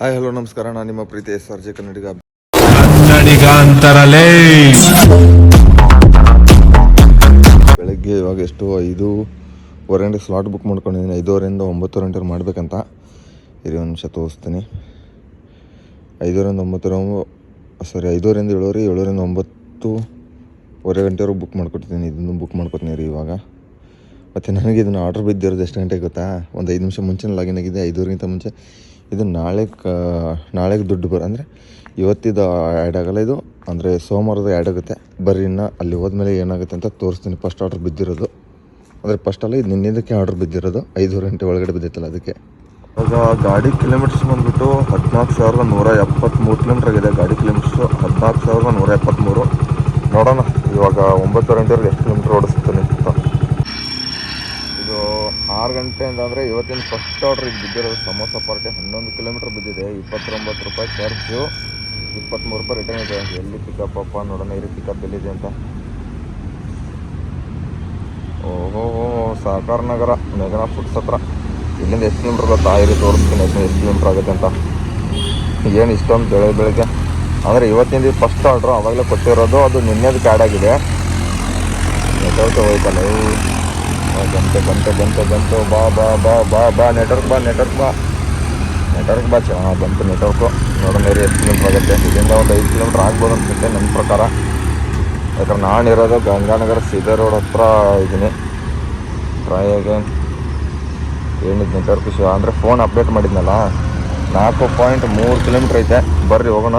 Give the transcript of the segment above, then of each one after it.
Hi hello ನಮಸ್ಕಾರ. ನಾನು ನಿಮ್ಮ ಪ್ರೀತಿ ಎಸ್ ಆರ್ ಜೆ ಕನ್ನಡಿಗ. ಅಂತರಲೇ ಬೆಳಗ್ಗೆ ಇವಾಗ ಎಷ್ಟು? ಐದು ಗಂಟೆ ಸ್ಲಾಟ್ ಬುಕ್ ಮಾಡ್ಕೊಂಡಿದ್ದೀನಿ. ಐದೂವರೆಯಿಂದ ಒಂಬತ್ತು ಗಂಟೆ ಮಾಡಬೇಕಂತ. ಇರಿ ಒಂದು ನಿಮಿಷ ತೋರಿಸ್ತೀನಿ. ಐದೂವರೆಯಿಂದ ಒಂಬತ್ತರ ಸಾರಿ ಐದೂವರೆಯಿಂದ ಏಳುವರೆ ಏಳುವರೆಯಿಂದ ಒಂಬತ್ತುವರೆ ಗಂಟೆವರೆಗೆ ಬುಕ್ ಮಾಡ್ಕೊಡ್ತೀನಿ. ಇದನ್ನು ಬುಕ್ ಮಾಡ್ಕೊತೀನಿ ರೀ ಇವಾಗ. ಮತ್ತು ನನಗೆ ಇದನ್ನು ಆರ್ಡ್ರ್ ಬಿದ್ದಿರೋದು ಎಷ್ಟು ಗಂಟೆಗೆ ಗೊತ್ತಾ? ಒಂದು ಐದು ನಿಮಿಷ ಮುಂಚೆ ಲಾಗಿನ್ ಆಗಿದೆ. ಐದೂವರೆಗಿಂತ ಮುಂಚೆ ಇದು ನಾಳೆ ಕ, ನಾಳೆಗೆ ದುಡ್ಡು ಬರ, ಅಂದರೆ ಇವತ್ತಿದು ಆ್ಯಡ್ ಆಗಲ್ಲ ಇದು, ಅಂದರೆ ಸೋಮವಾರದ ಆ್ಯಡ್ ಆಗುತ್ತೆ ಬರ್ರಿ ಇನ್ನು ಅಲ್ಲಿ ಹೋದ್ಮೇಲೆ ಏನಾಗುತ್ತೆ ಅಂತ ತೋರಿಸ್ತೀನಿ. ಫಸ್ಟ್ ಆರ್ಡ್ರ್ ಬಿದ್ದಿರೋದು. ಅಂದರೆ ಅಲ್ಲ ಇದು ನಿನ್ನೆದಕ್ಕೆ ಆರ್ಡ್ರ್ ಬಿದ್ದಿರೋದು. ಐದೂವರೆ ಗಂಟೆ ಒಳಗಡೆ ಬಿದ್ದಿತ್ತಲ್ಲ ಅದಕ್ಕೆ. ಇವಾಗ ಗಾಡಿ ಕಿಲೋಮೀಟರ್ಸ್ ಬಂದ್ಬಿಟ್ಟು ಹದಿನಾಲ್ಕು ಸಾವಿರದ ನೂರ ಎಪ್ಪತ್ತ್ಮೂರು ಕಿಲೋಮೀಟ್ರ್ ಆಗಿದೆ. ಗಾಡಿ ಕಿಲೋಮೀಟರ್ಸು ಹದಿನಾಲ್ಕು ಸಾವಿರದ ನೂರ ಎಪ್ಪತ್ತ್ಮೂರು ನೋಡೋಣ, ಇವಾಗ ಒಂಬತ್ತು ಗಂಟೆವರೆಗೆ ಎಷ್ಟು ಕಿಲೋಮೀಟ್ರ್ ಓಡಿಸ್ತೀನಿ ಆರು ಗಂಟೆಯಿಂದ ಅಂದರೆ ಇವತ್ತಿನ ಫಸ್ಟ್ ಆರ್ಡ್ರ್ ಇದು ಬಿದ್ದಿರೋದು ಸಮೋಸ ಪಾರ್ಟಿ ಹನ್ನೊಂದು ಕಿಲೋಮೀಟ್ರ್ ಬಿದ್ದಿದೆ. ಇಪ್ಪತ್ತೊಂಬತ್ತು ರೂಪಾಯಿ ಚಾರ್ಜು ಇಪ್ಪತ್ತ್ಮೂರು ರೂಪಾಯಿ ರಿಟರ್ನ್ ಇದೆ. ಎಲ್ಲಿ ಪಿಕಪ್ ಅಪ್ಪ ನೋಡೋಣ ಇರಿ ಪಿಕಪ್ ಎಲ್ಲಿದೆ ಅಂತ. ಓಹೋ ಸಹಕಾರ ನಗರ, ಮೇಘನಾ ಫುಡ್ಸ್ ಹತ್ರ. ಇಲ್ಲಿಂದ ಎಷ್ಟು ಕಿಲೋಮೀಟ್ರ್ ಗೊತ್ತಾ? ಇರಿ ತೋರಿಸ್ತೀನಿ. ಎಷ್ಟು ಕಿಲೋಮೀಟ್ರ್ ಆಗುತ್ತೆ ಅಂತ. ಏನು ಇಷ್ಟೊಂದು ಬೆಳೆ ಬೆಳಗ್ಗೆ. ಅಂದರೆ ಇವತ್ತಿಂದ ಫಸ್ಟ್ ಆರ್ಡ್ರು ಅವಾಗಲೇ ಕೊಟ್ಟಿರೋದು. ಅದು ನಿನ್ನೆದು ಆ್ಯಡ್ ಆಗಿದೆ. ಹೋಯ್ತಲ್ಲ ಬಂತೆ, ಬಂತು ಬಂತು ಬಂತು. ಬಾ ಬಾ ಬಾ ಬಾ ಬಾ ನೆಟ್ವರ್ಕ್ ಬಾ ನೆಟ್ವರ್ಕ್ ಬಾ. ನೆಟ್ವರ್ಕ್ ಬಾ ಚೆನ್ನಾಗಿ ಬಂತು ನೆಟ್ವರ್ಕು ನೋಡೋಣ ಎಷ್ಟು ಕಿಲೋಮೀಟರ್ ಆಗುತ್ತೆ. ಇಲ್ಲಿಂದ ಒಂದು ಐದು ಕಿಲೋಮೀಟ್ರ್ ಆಗ್ಬೋದು ಅನ್ಸುತ್ತೆ ನನ್ನ ಪ್ರಕಾರ. ಯಾಕಂದ್ರೆ ನಾನು ಇರೋದು ಗಂಗಾನಗರ ಸೀದಾ ರೋಡ್ ಹತ್ರ ಇದ್ದೀನಿ ಟ್ರೈ ಅಗೇನ್ ಏನಿದೆ ನೆಟ್ವರ್ಕ್ ಇಶ್ಯೂ ಅಂದರೆ ಫೋನ್ ಅಪ್ಡೇಟ್ ಮಾಡಿದ್ನಲ್ಲ? ನಾಲ್ಕು ಪಾಯಿಂಟ್ ಮೂರು ಕಿಲೋಮೀಟ್ರ್ ಐತೆ. ಬರ್ರಿ, ಹೋಗೋಣ.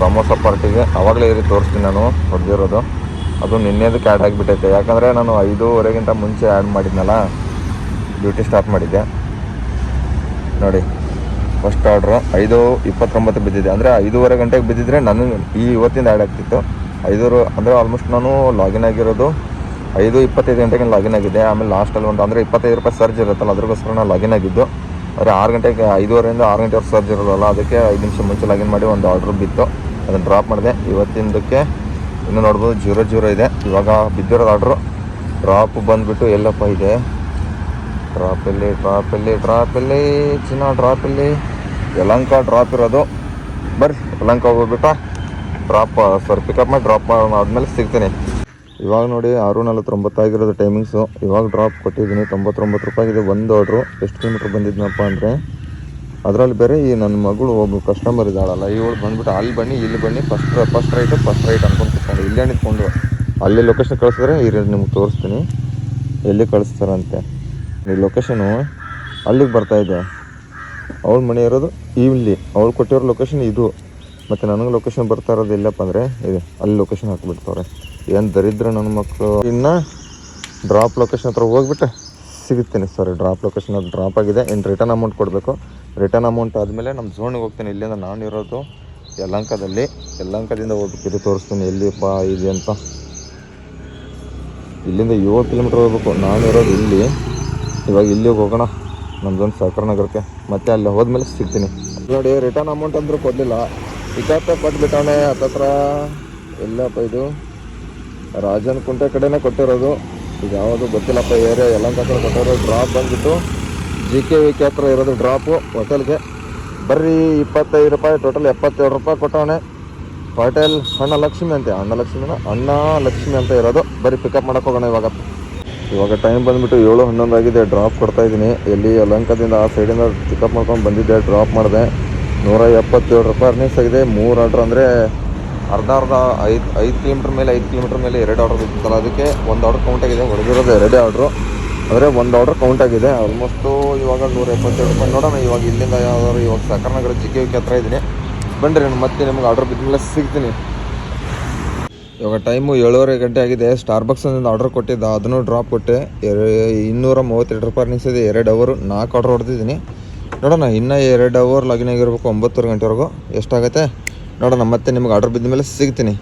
ಸಮೋಸ ಪಾರ್ಟಿಗೆ ಆವಾಗಲೇ ಇರಿ, ತೋರಿಸ್ತೀನಿ ನಾನು. ಹೊಡೆದಿರೋದು. ಅದು ನಿನ್ನೆದಕ್ಕೆ ಆ್ಯಡ್ ಆಗಿಬಿಟ್ಟೈತೆ. ಯಾಕಂದರೆ ನಾನು ಐದೂವರೆಗಿಂತ ಮುಂಚೆ ಆ್ಯಡ್ ಮಾಡಿದ್ನಲ್ಲ ಡ್ಯೂಟಿ ಸ್ಟಾಪ್ ಮಾಡಿದ್ದೆ. ನೋಡಿ ಫಸ್ಟ್ ಆರ್ಡ್ರು ಐದು ಇಪ್ಪತ್ತೊಂಬತ್ತು ಬಿದ್ದಿದೆ. ಅಂದರೆ ಐದೂವರೆ ಗಂಟೆಗೆ ಬಿದ್ದಿದ್ರೆ ನನಗೆ ಈ ಇವತ್ತಿಂದ ಆ್ಯಡ್ ಆಗ್ತಿತ್ತು. ಐದೂರು, ಅಂದರೆ ಆಲ್ಮೋಸ್ಟ್ ನಾನು ಲಾಗಿನ್ ಆಗಿರೋದು ಐದು ಇಪ್ಪತ್ತೈದು ಗಂಟೆಗೆ ಲಾಗಿನ್ ಆಗಿದೆ ಆಮೇಲೆ ಲಾಸ್ಟಲ್ಲಿ ಒಂದು, ಅಂದರೆ ಇಪ್ಪತ್ತೈದು ರೂಪಾಯಿ ಸರ್ಜ್ ಇರುತ್ತಲ್ಲ ಅದಕ್ಕೋಸ್ಕರ ನಾನು ಲಾಗಿನ್ ಆಗಿದ್ದು. ಆದರೆ ಆರು ಗಂಟೆಗೆ, ಐದೂವರೆಯಿಂದ ಆರು ಗಂಟೆವರೆಗೆ ಸರ್ಜ್ ಇರೋಲ್ಲ ಅದಕ್ಕೆ ಐದು ನಿಮಿಷ ಮುಂಚೆ ಲಾಗಿನ್ ಮಾಡಿ ಒಂದು ಆರ್ಡ್ರ್ ಬಿತ್ತು. ಅದನ್ನು ಡ್ರಾಪ್ ಮಾಡಿದೆ. ಇವತ್ತಿಂದಕ್ಕೆ ಇನ್ನೂ ನೋಡ್ಬೋದು ಜೀರೋ ಜೀರೋ ಇದೆ. ಇವಾಗ ಬಿದ್ದಿರೋದು ಆರ್ಡ್ರು ಡ್ರಾಪ್ ಬಂದುಬಿಟ್ಟು ಎಲ್ಲಪ್ಪ ಇದೆ. ಡ್ರಾಪಲ್ಲಿ ಡ್ರಾಪಲ್ಲಿ ಡ್ರಾಪಲ್ಲಿ ಚಿನ್ನ ಡ್ರಾಪ್ ಇಲ್ಲಿ ಯಲಂಕ ಡ್ರಾಪ್ ಇರೋದು. ಬರ್ರಿ, ಯಲಂಕ ಹೋಗ್ಬಿಟ್ಟ. ಡ್ರಾಪ್ ಸರ್ ಪಿಕಪ್ ಮಾಡಿ ಡ್ರಾಪ್ ಆದಮೇಲೆ ಸಿಗ್ತೀನಿ. ಇವಾಗ ನೋಡಿ ಆರು ನಲವತ್ತೊಂಬತ್ತಾಗಿರೋದು ಟೈಮಿಂಗ್ಸು ಇವಾಗ ಡ್ರಾಪ್ ಕೊಟ್ಟಿದ್ದೀನಿ ತೊಂಬತ್ತೊಂಬತ್ತು ರೂಪಾಯಿ ಇದೆ ಒಂದು ಆರ್ಡ್ರು ಎಷ್ಟು ಕಿಲೋಮೀಟ್ರ್ ಬಂದಿದ್ನಪ್ಪ ಅಂದರೆ ಅದರಲ್ಲಿ ಬೇರೆ ಈ ನನ್ನ ಮಗಳು ಒಬ್ಬ ಕಸ್ಟಮರ್ ಇದ್ದಾಳಲ್ಲ, ಇವಳು ಬಂದ್ಬಿಟ್ಟು ಅಲ್ಲಿ ಬನ್ನಿ, ಇಲ್ಲಿ ಬನ್ನಿ first first right first right ಅನ್ಕೊಂಡು ಕೂತ್ಕೊಂಡು, ಇಲ್ಲೇ ನಿಂತ್ಕೊಂಡು, ಅಲ್ಲಿ ಲೊಕೇಶನ್ ಕಳಿಸಿದ್ರೆ ಈ ನಿಮ್ಗೆ ತೋರಿಸ್ತೀನಿ. ಎಲ್ಲಿ ಕಳಿಸ್ತಾರಂತೆ? ಈ ಲೊಕೇಶನು ಅಲ್ಲಿಗೆ ಬರ್ತಾ ಇದೆ. ಅವಳ ಮನೆ ಇರೋದು ಇಲ್ಲಿ, ಅವಳು ಕೊಟ್ಟಿರೋ ಲೊಕೇಶನ್ ಇದು. ಮತ್ತು ನನಗೆ ಲೊಕೇಶನ್ ಬರ್ತಾ ಇರೋದು ಇಲ್ಲಪ್ಪ ಅಂದರೆ, ಇದೆ, ಅಲ್ಲಿ ಲೊಕೇಶನ್ ಹಾಕ್ಬಿಡ್ತಾವ್ರೆ. ಏನು ದರಿದ್ರ ನನ್ನ ಮಕ್ಕಳು ಇನ್ನು ಡ್ರಾಪ್ ಲೊಕೇಶನ್ ಹತ್ರ ಹೋಗ್ಬಿಟ್ಟು ಸಿಗುತ್ತೇನೆ ಸಾರಿ ಡ್ರಾಪ್ ಲೊಕೇಶನ್ ಅದು ಡ್ರಾಪ್ ಆಗಿದೆ ಇನ್ನು ರಿಟರ್ನ್ ಅಮೌಂಟ್ ಕೊಡಬೇಕು. ರಿಟರ್ನ್ ಅಮೌಂಟ್ ಆದಮೇಲೆ ನಮ್ಮ ಝೋನಿಗೆ ಹೋಗ್ತೀನಿ, ಇಲ್ಲಿಂದ ನಾನು ಇರೋದು ಯಲಂಕದಲ್ಲಿ. ಯಲಂಕದಿಂದ ಹೋಗಿ ಇದು ತೋರಿಸ್ತೀನಿ, ಎಲ್ಲಿಪ್ಪ ಇದೆ ಅಂತ. ಇಲ್ಲಿಂದ ಏಳು ಕಿಲೋಮೀಟ್ರ್ ಹೋಗ್ಬೇಕು. ನಾನು ಇರೋದು ಇಲ್ಲಿ. ಇವಾಗ ಇಲ್ಲಿಗೆ ಹೋಗೋಣ ನಮ್ದೊಂದು ಸಹಕಾರ ನಗರಕ್ಕೆ. ಮತ್ತೆ ಅಲ್ಲಿ ಹೋದ್ಮೇಲೆ ಸಿಗ್ತೀನಿ. ನೋಡಿ, ರಿಟರ್ನ್ ಅಮೌಂಟ್ ಅಂದರೂ ಕೊಡಲಿಲ್ಲ. ಪಿಕಪ್ ಕೊಟ್ಬಿಟ್ಟವನೇ ಹತ್ತತ್ರ. ಎಲ್ಲಪ್ಪ ಇದು? ರಾಜನ್ ಕುಂಟೆ ಕಡೆನೇ ಕೊಟ್ಟಿರೋದು. ಇದು ಯಾವುದು ಗೊತ್ತಿಲ್ಲಪ್ಪ ಏರಿಯಾ ಎಲ್ಲ ಕಡೆ ಕೊಟ್ಟಿರೋದು ಡ್ರಾಪ್ ಬಂದ್ಬಿಟ್ಟು ಜಿ ಕೆ ವಿ ಕೆ ಹತ್ರ ಇರೋದು ಡ್ರಾಪು ಹೋಟೆಲ್ಗೆ ಬರ್ರಿ ಇಪ್ಪತ್ತೈದು ರೂಪಾಯಿ ಟೋಟಲ್ ಎಪ್ಪತ್ತೇಳು ರೂಪಾಯಿ ಕೊಟ್ಟವಣೆ ಹೋಟೆಲ್ ಅಣ್ಣ ಲಕ್ಷ್ಮಿ ಅಂತೆ ಅಣ್ಣ ಲಕ್ಷ್ಮಿನ ಅಣ್ಣ ಲಕ್ಷ್ಮಿ ಅಂತ ಇರೋದು. ಬರೀ ಪಿಕಪ್ ಮಾಡೋಕೆ ಹೋಗೋಣ ಇವಾಗ. ಇವಾಗ ಟೈಮ್ ಬಂದ್ಬಿಟ್ಟು ಏಳು ಹನ್ನೊಂದು ಆಗಿದೆ ಡ್ರಾಪ್ ಕೊಡ್ತಾ ಇದ್ದೀನಿ. ಎಲ್ಲಿ ಅಲಂಕದಿಂದ ಆ ಸೈಡಿಂದ ಪಿಕಪ್ ಮಾಡ್ಕೊಂಡು ಬಂದಿದ್ದೆ ಡ್ರಾಪ್ ಮಾಡಿದೆ. ನೂರ ಎಪ್ಪತ್ತೇಳು ರೂಪಾಯಿ ಅರ್ನಿಂಗ್ಸ್ ಆಗಿದೆ. ಮೂರು ಆರ್ಡ್ರ್ ಅಂದರೆ ಅರ್ಧ ಅರ್ಧ, ಐದು ಐದು ಕಿಲೋಮೀಟ್ರ್ ಮೇಲೆ, ಐದು ಕಿಲೋಮೀಟ್ರ್ ಮೇಲೆ ಎರಡು ಆರ್ಡ್ರ್ ಇತ್ತಲ್ಲ ಅದಕ್ಕೆ ಒಂದು ಆರ್ಡ್ರ್ ಕೌಂಟಾಗಿದೆ ಹೊಡೆದಿರೋದು ಎರಡೇ ಆರ್ಡ್ರು ಅಂದರೆ ಒಂದು ಆರ್ಡರ್ ಕೌಂಟ್ ಆಗಿದೆ. ಆಲ್ಮೋಸ್ಟು ಇವಾಗ ನೂರ ಎಪ್ಪತ್ತೇಳು ರೂಪಾಯಿ. ನೋಡೋಣ ಇವಾಗ ಇಲ್ಲಿಂದ ಯಾವ್ದಾದ್ರು ಇವಾಗ ಸಕರ್ನಗರ ಕೆ ಹತ್ರ ಇದ್ದೀನಿ ಬನ್ನಿರಿ ನಾನು ಮತ್ತೆ ನಿಮ್ಗೆ ಆರ್ಡರ್ ಬಿದ್ಮೇಲೆ ಸಿಗ್ತೀನಿ. ಇವಾಗ ಟೈಮು ಏಳುವರೆ ಗಂಟೆ ಆಗಿದೆ. ಸ್ಟಾರ್ ಬಾಕ್ಸಿಂದ ಆರ್ಡರ್ ಕೊಟ್ಟಿದ್ದ. ಅದನ್ನು ಡ್ರಾಪ್ ಕೊಟ್ಟೆ. ಇನ್ನೂರ ಮೂವತ್ತೆರಡು ರೂಪಾಯಿ ನಿಲ್ಸಿದೆ ಎರಡು ಅವರು ನಾಲ್ಕು ಆರ್ಡರ್ ಹೊಡೆದಿದ್ದೀನಿ. ನೋಡೋಣ, ಇನ್ನೂ ಎರಡು ಅವರ್ ಲಾಗಿನ್ ಆಗಿರ್ಬೇಕು ಒಂಬತ್ತುವರೆ ಗಂಟೆವರೆಗೂ ಎಷ್ಟಾಗುತ್ತೆ. ನೋಡೋಣ, ಮತ್ತೆ ನಿಮ್ಗೆ ಆರ್ಡರ್ ಬಿದ್ದ ಮೇಲೆ ಸಿಗ್ತೀನಿ.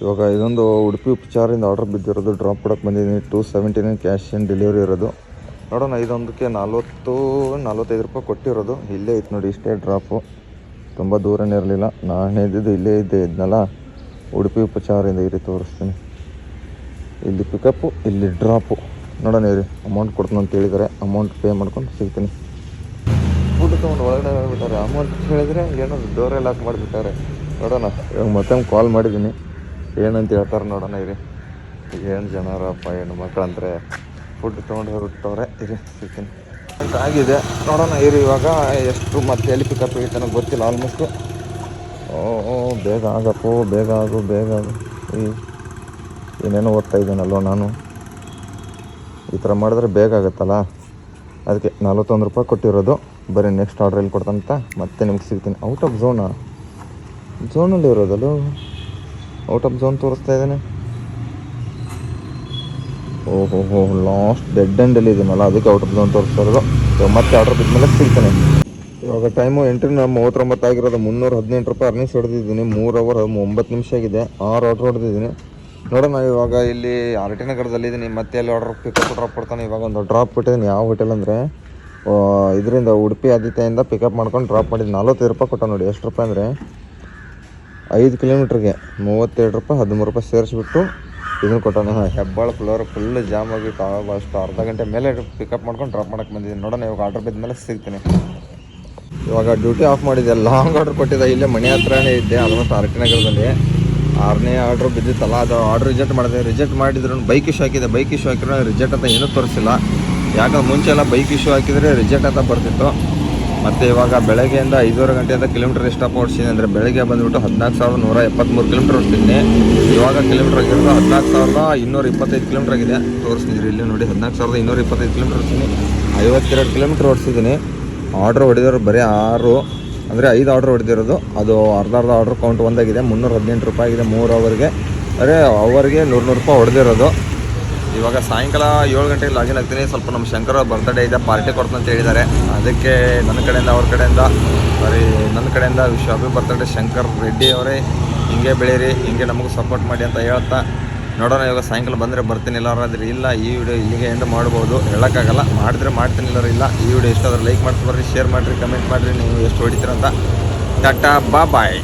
ಇವಾಗ ಇದೊಂದು ಉಡುಪಿ ಉಪಚಾರದಿಂದ ಆರ್ಡರ್ ಬಿದ್ದಿರೋದು ಡ್ರಾಪ್ ಕೊಡೋಕೆ ಬಂದಿದ್ದೀನಿ. ಟೂ ಸೆವೆಂಟಿನ ಕ್ಯಾಶ್ ಆನ್ ಡೆಲಿವರಿ ಇರೋದು. ನೋಡೋಣ, ಇದೊಂದಕ್ಕೆ ನಲ್ವತ್ತು, ನಲ್ವತ್ತೈದು ರೂಪಾಯಿ ಕೊಟ್ಟಿರೋದು. ಇಲ್ಲೇ ಇತ್ತು ನೋಡಿ, ಇಷ್ಟೇ ಡ್ರಾಪು ತುಂಬ ದೂರನೇ ಇರಲಿಲ್ಲ. ನಾನು ಇದ್ದಿದ್ದು ಇಲ್ಲೇ ಇದ್ದೆ ಇದನ್ನೆಲ್ಲ ಉಡುಪಿ ಉಪಚಾರದಿಂದ ಇರಿ ತೋರಿಸ್ತೀನಿ. ಇಲ್ಲಿ ಪಿಕಪ್ಪು ಇಲ್ಲಿ ಡ್ರಾಪು ನೋಡೋಣ, ಇರಿ. ಅಮೌಂಟ್ ಕೊಡ್ತೀನಿ ಅಂತ ಹೇಳಿದರೆ ಅಮೌಂಟ್ ಪೇ ಮಾಡ್ಕೊಂಡು ಸಿಗ್ತೀನಿ. ಫುಡ್ ತೊಗೊಂಡು ಒಳಗಡೆ ಹೋಗ್ಬಿಟ್ಟಾರೆ. ಅಮೌಂಟ್ ಹೇಳಿದರೆ ಏನೋ ಡೋರೆ ಲಾಕ್ ಮಾಡಿಬಿಟ್ಟಾರೆ. ನೋಡೋಣ. ಇವಾಗ ಮತ್ತೆ ಕಾಲ್ ಮಾಡಿದ್ದೀನಿ. ಏನಂತ ಹೇಳ್ತಾರೆ ನೋಡೋಣ ಇರಿ. ಏನು ಜನರಪ್ಪ ಹೆಣ್ಣು ಮಕ್ಕಳಂದ್ರೆ ಫುಡ್ ತೊಗೊಂಡು ಹೊರಟವ್ರೆ ಇರಿ ಸಿಗ್ತೀನಿ. ಆಗಿದೆ ನೋಡೋಣ ಇರಿ ಇವಾಗ ಎಷ್ಟು ಮತ್ತೆ ಎಲ್ಲಿ ಪಿಕಪ್ ಆಗಿತ್ತು ನನಗೆ ಗೊತ್ತಿಲ್ಲ ಆಲ್ಮೋಸ್ಟು ಓ, ಬೇಗ ಆಗಪ್ಪೋ ಬೇಗ ಆಗು ಬೇಗ ಆಗು. ಈ ಏನೇನೋ ಓದ್ತಾ ಇದ್ದೀನಲ್ವ ನಾನು? ಈ ಥರ ಮಾಡಿದ್ರೆ ಬೇಗ ಆಗುತ್ತಲ್ಲ? ಅದಕ್ಕೆ ನಲ್ವತ್ತೊಂದು ರೂಪಾಯಿ ಕೊಟ್ಟಿರೋದು. ಬರೀ ನೆಕ್ಸ್ಟ್ ಆರ್ಡ್ರಲ್ಲಿ ಕೊಡ್ತಂತ ಮತ್ತೆ ನಿಮ್ಗೆ ಸಿಗ್ತೀನಿ. ಔಟ್ ಆಫ್ ಝೋನಾ ಝೋನಲ್ಲಿ ಇರೋದಲ್ಲ ಔಟ್ ಆಫ್ ಝೋನ್ ತೋರಿಸ್ತಾ ಇದ್ದಾನೆ. ಓಹೋ ಹೋ ಲಾಸ್ಟ್ ಡೆಡ್ ಎಂಡಲ್ಲಿ ಇದೀನಲ್ಲ ಅದಕ್ಕೆ ಔಟ್ ಆಫ್ ಝೋನ್ ತೋರಿಸ್ತಾ ಇರೋದು. ಮತ್ತೆ ಆರ್ಡ್ರ್ ಬಿದ್ಮೇಲೆ ಸಿಗ್ತಾನೆ. ಇವಾಗ ಟೈಮು ಎಂಟು ಮೂವತ್ತೊಂಬತ್ತು ಆಗಿರೋದು, ಮುನ್ನೂರ ಹದಿನೆಂಟು ರೂಪಾಯಿ ಅರ್ನಿಂಗ್ಸ್ ಹೊಡೆದಿದ್ದೀನಿ. ಮೂರು ಅವರ್ ಒಂಬತ್ತು ನಿಮಿಷ ಆಗಿದೆ. ಆರು ಆರ್ಡ್ರ್ ಹೊಡೆದಿದ್ದೀನಿ. ನೋಡೋಣ, ಇವಾಗ ಇಲ್ಲಿ ಆರ್ ಟಿ ನಗರದಲ್ಲಿದ್ದೀನಿ ಮತ್ತೆ ಅಲ್ಲಿ ಆರ್ಡರ್ ಪಿಕಪ್ ಡ್ರಾಪ್ ಕೊಡ್ತಾನೆ. ಇವಾಗ ಒಂದು ಡ್ರಾಪ್ ಬಿಟ್ಟಿದ್ದೀನಿ ಯಾವ ಹೋಟೆಲ್ ಅಂದರೆ ಇದರಿಂದ ಉಡುಪಿ ಆದಿತ್ಯದಿಂದ ಪಿಕಪ್ ಮಾಡ್ಕೊಂಡು ಡ್ರಾಪ್ ಮಾಡಿದ್ದು ನಲ್ವತ್ತೈದು ರೂಪಾಯಿ ಕೊಟ್ಟ ನೋಡಿ. ಎಷ್ಟು ರೂಪಾಯಿ ಅಂದರೆ ಐದು ಕಿಲೋಮೀಟ್ರಿಗೆ ಮೂವತ್ತೆರಡು ರೂಪಾಯಿ, ಹದಿಮೂರು ರೂಪಾಯಿ ಸೇರಿಸ್ಬಿಟ್ಟು ಇದನ್ನು ಕೊಟ್ಟಾನೆ ಹೆಬ್ಬಾಳ ಫ್ಲೋರ್ ಫುಲ್ ಜಾಮ್ ಆಗಿತ್ತು ಅಷ್ಟು ಅರ್ಧ ಗಂಟೆ ಮೇಲೆ ಪಿಕಪ್ ಮಾಡ್ಕೊಂಡು ಡ್ರಾಪ್ ಮಾಡಕ್ಕೆ ಬಂದಿದ್ದೀನಿ. ನೋಡೋಣ, ಇವಾಗ ಆರ್ಡರ್ ಬಿದ್ದ ಮೇಲೆ ಸಿಗ್ತೀನಿ. ಇವಾಗ ಡ್ಯೂಟಿ ಆಫ್ ಮಾಡಿದೆ ಲಾಂಗ್ ಆರ್ಡರ್ ಕೊಟ್ಟಿದ್ದೆ. ಇಲ್ಲೇ ಮನೆ ಹತ್ರನೇ ಇದ್ದೆ ಆಲ್ಮೋಸ್ಟ್ ಆರ್ ಟಿ ನಗರದಲ್ಲಿ. ಆರನೇ ಆರ್ಡ್ರ್ ಬಿದ್ದಿತ್ತಲ್ಲ, ಅದು ಆರ್ಡ್ರ್ ರಿಜೆಕ್ಟ್ ಮಾಡಿದೆ. ರಿಜೆಕ್ಟ್ ಮಾಡಿದ್ರು ಬೈಕ್ ಇಶ್ಯೂ ಹಾಕಿದೆ. ಬೈಕ್ ಇಶ್ಯೂ ಹಾಕಿದ್ರೆ ರಿಜೆಕ್ಟ್ ಅಂತ ಏನೂ ತೋರಿಸಿಲ್ಲ. ಯಾಕಂದ್ರೆ ಮುಂಚೆ ಎಲ್ಲ ಬೈಕ್ ಇಶ್ಯೂ ಹಾಕಿದರೆ ರಿಜೆಕ್ಟ್ ಅಂತ ಬರ್ತಿತ್ತು. ಮತ್ತು ಇವಾಗ ಬೆಳಗ್ಗೆಯಿಂದ ಐದೂವರೆ ಗಂಟೆಯಿಂದ ಕಿಲೋಮೀಟರ್ ಎಷ್ಟಪ್ಪ ಓಡಿಸಿದ್ದೀನಿ. ಅಂದರೆ ಬೆಳಗ್ಗೆ ಬಂದುಬಿಟ್ಟು ಹದಿನಾಲ್ಕು ಸಾವಿರದ ನೂರ ಎಪ್ಪತ್ತ್ಮೂರು ಕಿಲೋಮೀಟರ್ ಓಡಿಸ್ತಿದ್ದೀನಿ ಇವಾಗ ಕಿಲೋಮೀಟರ್ ಆಗಿರೋದು ಹದಿನಾಲ್ಕು ಸಾವಿರದ ಇನ್ನೂರ ಇಪ್ಪತ್ತೈದು ಕಿಲೋಮೀಟರ್ ಆಗಿದೆ. ತೋರಿಸ್ತಿದ್ರಿ ಇಲ್ಲಿ ನೋಡಿ, ಹದಿನಾಲ್ಕು ಸಾವಿರದ ಇನ್ನೂರ ಇಪ್ಪತ್ತೈದು ಕಿಲೋಮೀಟರ್ ಓಡಿಸ್ತೀನಿ ಐವತ್ತೆರಡು ಕಿಲೋಮೀಟರ್ ಓಡಿಸಿದ್ದೀನಿ. ಆರ್ಡ್ರ್ ಹೊಡೆದಿರೋ ಬರೀ ಆರು, ಅಂದರೆ ಐದು ಆರ್ಡ್ರ್ ಹೊಡೆದಿರೋದು. ಅದು ಅರ್ಧ ಅರ್ಧ ಆರ್ಡ್ರ್ ಕೌಂಟ್ ಒಂದಾಗಿದೆ. ಮುನ್ನೂರ ಹದಿನೆಂಟು ರೂಪಾಯಿ ಆಗಿದೆ ಮೂರು ಅವರಿಗೆ ಅಂದರೆ ಅವರಿಗೆ ನೂರು ನೂರು ರೂಪಾಯಿ ಹೊಡೆದಿರೋದು. ಇವಾಗ ಸಾಯಂಕಾಲ ಏಳು ಗಂಟೆಗೆ ಲಾಗಿನ್ ಆಗ್ತೀನಿ. ಸ್ವಲ್ಪ ನಮ್ಮ ಶಂಕರ ಬರ್ತ್ಡೇ ಇದೆ ಪಾರ್ಟಿ ಕೊಡ್ತಂತ ಹೇಳಿದ್ದಾರೆ. ಅದಕ್ಕೆ ನನ್ನ ಕಡೆಯಿಂದ, ಅವ್ರ ಕಡೆಯಿಂದ ಬರೀ ನನ್ನ ಕಡೆಯಿಂದ ಹ್ಯಾಪಿ ಬರ್ತ್ಡೇ ಶಂಕರ್ ರೆಡ್ಡಿ ಅವರೇ. ಹಿಂಗೆ ಬೆಳೀರಿ ಹಿಂಗೆ ನಮಗೂ ಸಪೋರ್ಟ್ ಮಾಡಿ ಅಂತ ಹೇಳ್ತಾ ನೋಡೋಣ, ಇವಾಗ ಸಾಯಂಕಾಲ ಬಂದರೆ ಬರ್ತೀನಿ. ಇಲ್ಲಾರಾದ್ರೆ ಇಲ್ಲ, ಈ ವಿಡಿಯೋ ಇಲ್ಲಿಗೆ ಎಂಡ್ ಮಾಡ್ಬೋದು. ಹೇಳೋಕ್ಕಾಗಲ್ಲ, ಮಾಡಿದ್ರೆ ಮಾಡ್ತೀನಿ ಇಲ್ಲರೂ ಇಲ್ಲ. ಈ ವಿಡಿಯೋ ಇಷ್ಟ ಲೈಕ್ ಮಾಡ್ಸಿ ಬರ್ರಿ ಶೇರ್ ಮಾಡಿರಿ ಕಮೆಂಟ್ ಮಾಡಿರಿ, ನೀವು ಎಷ್ಟು ಹೊಡಿತೀರಂತ ಟಾಟಾ ಬಾ ಬಾಯ್